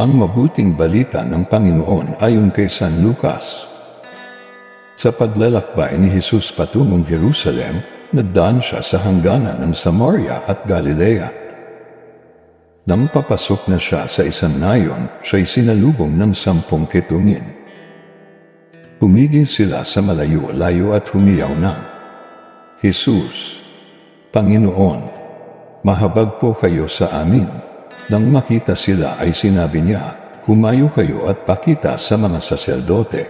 Ang mabuting balita ng Panginoon ayon kay San Lucas. Sa paglalakbay ni Jesus patungong Jerusalem, nagdaan siya sa hangganan ng Samaria at Galilea. Nang papasok na siya sa isang nayon, siya'y sinalubong ng sampung ketungin. Humigil sila sa malayo-layo at humiyaw na, Jesus, Panginoon, mahabag po kayo sa amin. Nang makita sila ay sinabi niya, Humayo kayo at pakita sa mga saserdote.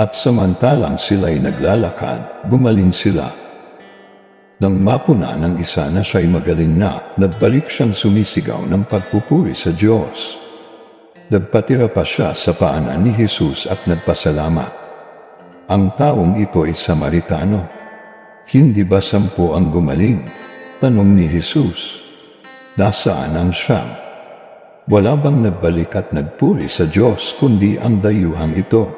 At samantalang sila'y naglalakad, gumaling sila. Nang mapuna ng isa na siya'y magaling na, nagbalik siyang sumisigaw ng pagpupuri sa Diyos. Nagpatira pa siya sa paanan ni Jesus at nagpasalamat. Ang taong ito ay Samaritano. Hindi ba sampu ang gumaling? Tanong ni Jesus. Nasaan ang siyam? Wala bang nagbalik at nagpuri sa Diyos kundi ang dayuhang ito?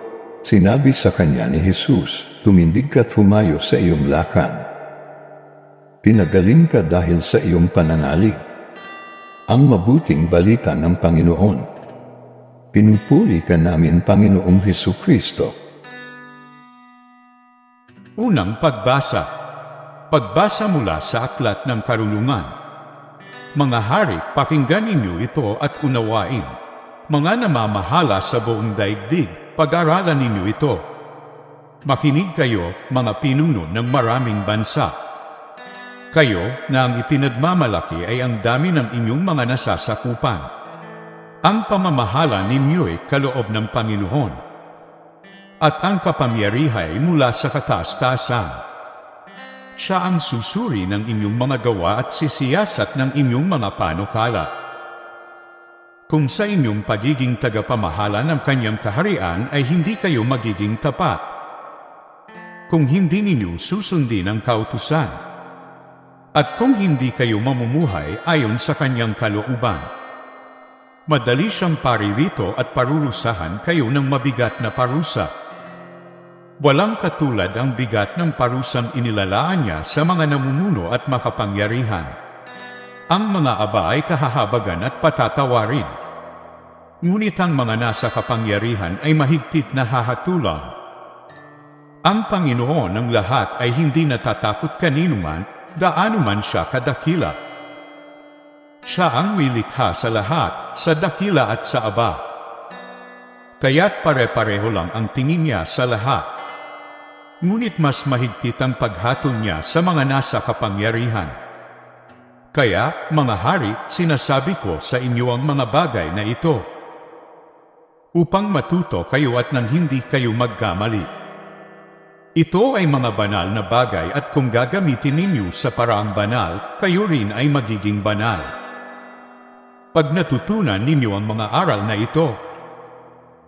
Sinabi sa kanya ni Jesus, tumindig ka't humayo sa iyong lakad. Pinagaling ka dahil sa iyong pananalig. Ang mabuting balita ng Panginoon. Pinupuri ka namin, Panginoong Heso Kristo. Unang pagbasa. Pagbasa mula sa Aklat ng Karunungan. Mga hari, pakinggan ninyo ito at unawain. Mga namamahala sa buong daigdig, pag-aralan ninyo ito. Makinig kayo, mga pinuno ng maraming bansa. Kayo na ang ipinagmamalaki ay ang dami ng inyong mga nasasakupan. Ang pamamahala ninyo'y kaloob ng Panginoon. At ang kapangyarihay mula sa kataas-taasan. Siya ang susuri ng inyong mga gawa at sisiyasat ng inyong mga panukala. Kung sa inyong pagiging tagapamahala ng kanyang kaharian ay hindi kayo magiging tapat. Kung hindi ninyo susundin ang kautusan. At kung hindi kayo mamumuhay ayon sa kanyang kalooban. Madali siyang paririto at parurusahan kayo ng mabigat na parusa. Walang katulad ang bigat ng parusang inilalaan niya sa mga namumuno at makapangyarihan. Ang mga aba ay kahahabagan at patatawarin. Ngunit ang mga nasa kapangyarihan ay mahigpit na hahatulan. Ang Panginoon ng lahat ay hindi natatakot kanino man, gaano man siya kadakila. Siya ang wilikha sa lahat, sa dakila at sa aba. Kaya't pare-pareho lang ang tingin niya sa lahat. Ngunit mas mahigpit ang paghatol niya sa mga nasa kapangyarihan. Kaya, mga hari, sinasabi ko sa inyo ang mga bagay na ito. Upang matuto kayo at nang hindi kayo magkamali. Ito ay mga banal na bagay at kung gagamitin ninyo sa paraang banal, kayo rin ay magiging banal. Pag natutunan ninyo ang mga aral na ito,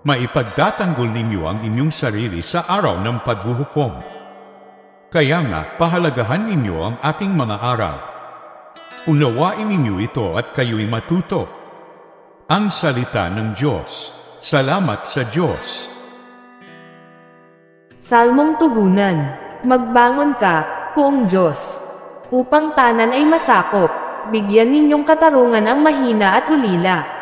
maipagdatanggol ninyo ang inyong sarili sa araw ng paghuhukom. Kaya nga, pahalagahan ninyo ang aking mga aral. Unawain ninyo ito at kayo'y matuto. Ang salita ng Diyos. Salamat sa Diyos. Salmong tugunan, magbangon ka, poong Diyos, upang tanan ay masakop, bigyan ninyong katarungan ang mahina at ulila,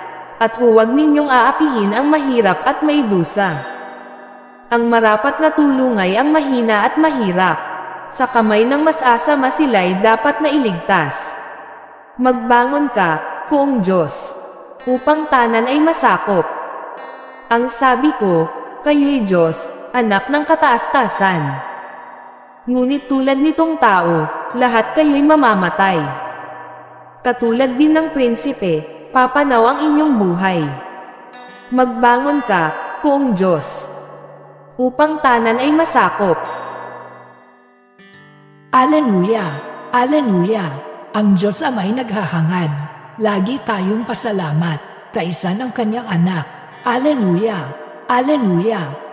at huwag ninyong aapihin ang mahirap at may dusa. Ang marapat na tulong ay ang mahina at mahirap, sa kamay ng masasama sila'y dapat na iligtas. Magbangon ka, poong Diyos, upang tanan ay masakop. Ang sabi ko, kayo'y Diyos, anak ng kataas-tasan. Ngunit tulad nitong tao, lahat kayo'y mamamatay. Katulad din ng prinsipe, papanaw ang inyong buhay. Magbangon ka, poong Diyos, upang tanan ay masakop. Aleluya! Aleluya! Ang Diyos Ama'y naghahangad. Lagi tayong pasalamat, kaisa ng kanyang anak. Aleluya! Aleluya!